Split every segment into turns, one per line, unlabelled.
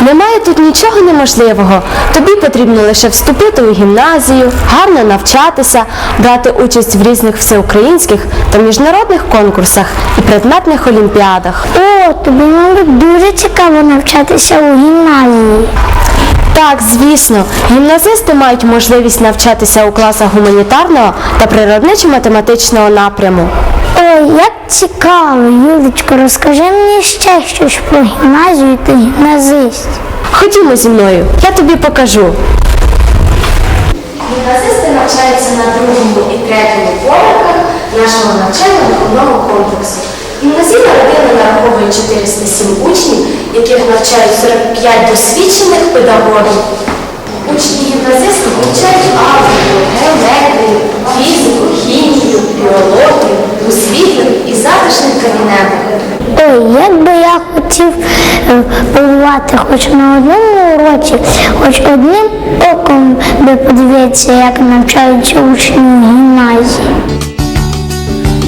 Немає тут нічого неможливого. Тобі потрібно лише вступити у гімназію, гарно навчатися, брати участь в різних всеукраїнських та міжнародних конкурсах і предметних олімпіадах.
О, тобі, мабуть, дуже цікаво навчатися у гімназії.
Так, звісно, гімназисти мають можливість навчатися у класах гуманітарного та природничо-математичного напряму.
Ой, як цікаво, Юлечко, розкажи мені ще щось про гімназію та гімназистів.
Ходімо зі мною, я тобі покажу. Гімназисти навчаються на другому і третьому поверхах нашого навчально-виховного комплексу. Гімназійна родина нараховує 407 учнів, яких навчають 45 досвідчених педагогів. Учні гімназисти вивчають алгебру, геометрію, фізику, хімію, біологію, у світлих і затишних кабінетах.
Ой, як би я хотів е, побувати хоч на одному уроці, хоч одним оком би подивитися, як навчаються учні гімназії.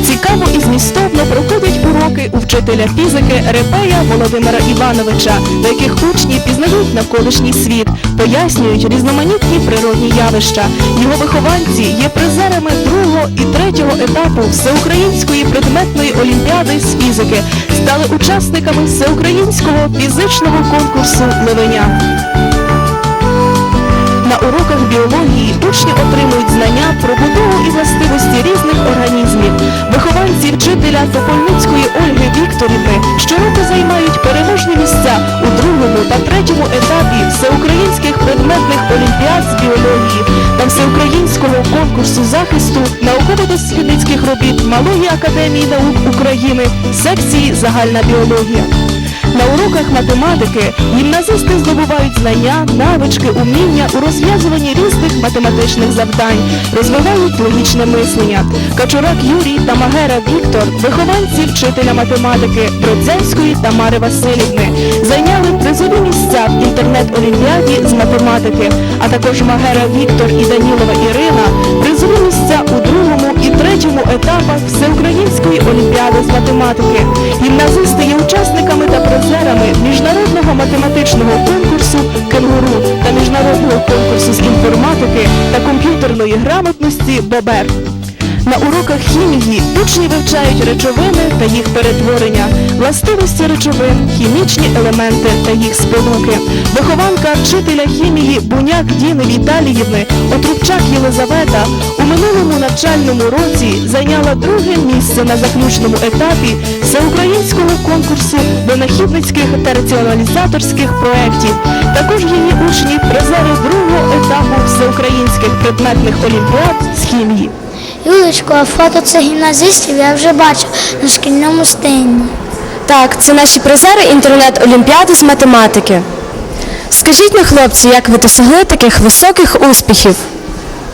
Цікаво і змістовно проходять уроки у вчителя фізики Репея Володимира Івановича, на яких учні пізнають навколишній світ, пояснюють різноманітні природні явища. Його вихованці є призерами другого і третього етапу всеукраїнської предметної олімпіади з фізики, стали учасниками всеукраїнського фізичного конкурсу Левеня. На уроках біології учні отримують знання про будову і властивості різних організмів. Вихованці вчителя Топольницької Ольги Вікторівни щороку займають переможні місця у другому та третьому етапі всеукраїнських предметних олімпіад з біології та всеукраїнського конкурсу захисту науково-дослідницьких робіт Малої академії наук України секції Загальна біологія. На уроках математики гімназисти здобувають знання, навички, уміння у розв'язуванні різних математичних завдань, розвивають логічне мислення. Качурак Юрій та Магера Віктор, вихованці вчителя математики Бродзенської Тамари Васильівни, зайняли призові місця в інтернет-олімпіаді з математики, а також Магера Віктор і Данілова Ірина призові місця у третьому етапах Всеукраїнської олімпіади з математики. Гімназисти є учасниками та призерами міжнародного математичного конкурсу Кенгуру та міжнародного конкурсу з інформатики та комп'ютерної грамотності Бобер. На уроках хімії учні вивчають речовини та їх перетворення, властивості речовин, хімічні елементи та їх спилки. Вихованка вчителя хімії Буняк Діни Віталіївни Отрубчак Єлизавета у минулому навчальному році зайняла друге місце на заключному етапі всеукраїнського конкурсу винахідницьких та раціоналізаторських проєктів. Також її учні призери другого етапу всеукраїнських предметних олімпіад з хімії.
Юлечко, а фото цих гімназистів я вже бачив на шкільному стенді.
Так, це наші призери інтернет-олімпіади з математики. Скажіть на хлопці, як ви досягли таких високих успіхів?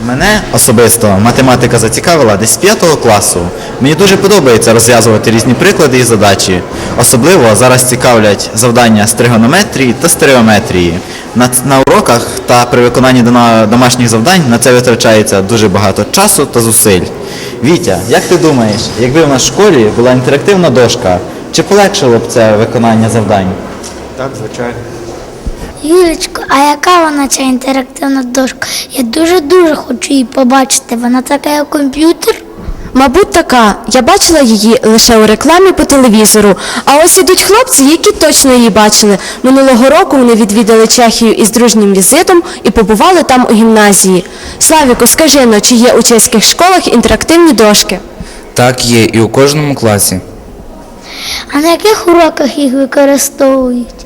Мене особисто математика зацікавила десь з 5 класу. Мені дуже подобається розв'язувати різні приклади і задачі. Особливо зараз цікавлять завдання з тригонометрії та стереометрії. На, на уроках та при виконанні домашніх завдань на це витрачається дуже багато часу та зусиль. Вітя, як ти думаєш, якби в нас в школі була інтерактивна дошка, чи полегшило б це виконання завдань?
Так, звичайно.
Юлечко, а яка вона ця інтерактивна дошка? Я дуже-дуже хочу її побачити. Вона така, як комп'ютер.
Мабуть, така. Я бачила її лише у рекламі по телевізору. А ось ідуть хлопці, які точно її бачили. Минулого року вони відвідали Чехію із дружнім візитом і побували там у гімназії. Славіку, скажи но, чи є у чеських школах інтерактивні дошки?
Так є і у кожному класі.
А на яких уроках їх використовують?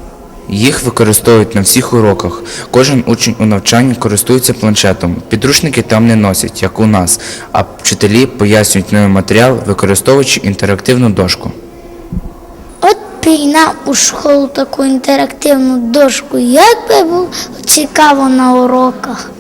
Їх використовують на всіх уроках. Кожен учень у навчанні користується планшетом. Підручники там не носять, як у нас, а вчителі пояснюють новий матеріал, використовуючи інтерактивну дошку.
От нам у школу таку інтерактивну дошку. Як би було цікаво на уроках.